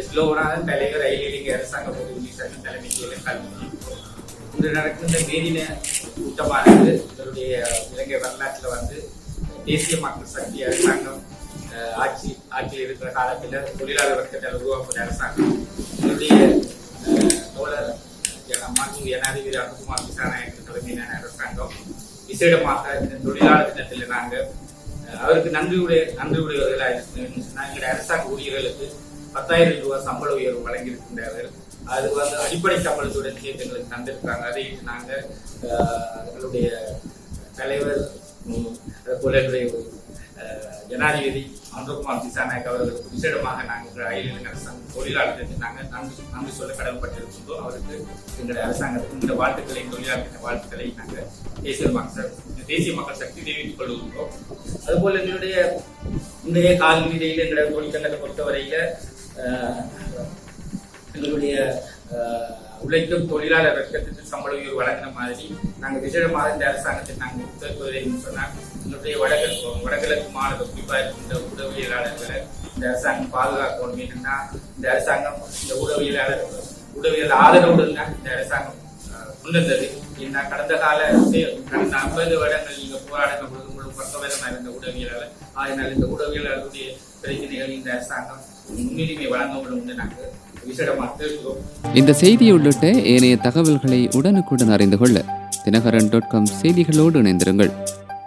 எஸ்லோவனாதன் தலைவர் ரயில் இலங்கை அரசாங்க பொது சங்கம் தலைமையில் கல்வி இன்று நடக்கின்ற மேதின கூட்டமானது இதனுடைய இலங்கை வரலாற்றில் வந்து தேசிய மக்கள் சக்தி அரசாங்கம் eh, ஆட்சி ஆட்சியில் இருக்கிற காலத்தில் தொழிலாளர் வர்க்கத்தால் உருவாக்கப்பட்ட அரசாங்கம். இதனுடைய eh, தோழர் மாண்பு ஜனாதிபதி அனுகுமார் திசாநாயக்க தலைமையிலான அரசாங்கம். விசேடமாக இந்த தொழிலாளர் தினத்தில் நாங்கள் அவருக்கு நன்றியுடைய நன்றியுடையவர்களாக இருக்கணும்னு அரசாங்க ஊழியர்களுக்கு பத்தாயிரம் ரூபாய் சம்பள உயர்வு வழங்கியிருக்கின்றார்கள். அது வந்து அடிப்படை சம்பளத்துடன் சேர்த்து எங்களுக்கு தந்திருக்காங்க அதை நாங்கள் எங்களுடைய தலைவர் உம், அதுபோல என்னுடைய ஜனாதிபதி அனுகுமார் திசாநாயக் அவர்களுக்கு விசேடமாக நாங்கள் ரயில் அரசாங்க தொழிலாளர்களுக்கு நாங்கள் நன்றி நன்றி சொல்ல கடமைப்பட்டிருக்கின்றோம். அவருக்கு எங்களுடைய அரசாங்கத்துக்கு இந்த வாழ்த்துக்களை தொழிலாளர்களின் வாழ்த்துக்களை நாங்கள் தேசிய மக்கள் தேசிய மக்கள் சக்தி தெரிவித்துக் கொள்கின்றோம். அதுபோல் எங்களுடைய இன்றைய கால்நடையில் எங்களுடைய தொழிற்சங்கத்தை பொறுத்தவரையில் எங்களுடைய உழைக்கும் தொழிலாளர் வர்க்கத்துக்கு சம்பள உயர்வு வழங்கின மாதிரி நாங்கள் விசேடமாக இந்த அரசாங்கத்தை நாங்கள் உத்தரவுவதைன்னு சொன்னால் எங்களுடைய வடகிழக்கு வடகிழக்கு மாநில குறிப்பாக இருக்கின்ற உடவியலாளர்களை இந்த அரசாங்கம் பாதுகாக்கணும் என்னன்னா இந்த அரசாங்கம் இந்த உதவியலாளர்கள் உதவியல் ஆதரவுடன் தான் இந்த அரசாங்கம் அஹ், கொண்டு ஏன்னா கடந்த கால கடந்த ஐம்பது வருடங்கள் நீங்க போராடுற பொழுது உங்களுக்கு பக்கவிதமாக இருந்த உடவியலாளர் அதனால் இந்த உடவியலாளருடைய பிரச்சனைகள் இந்த அரசாங்கம் முன்னுரிமை வழங்கப்படும் நாங்கள் இந்த செய்தி உள்ளிட்ட ஏனைய தகவல்களை உடனுக்குடன் அறிந்து கொள்ள தினகரன் டாட் காம் செய்திகளோடு இணைந்திருங்கள்.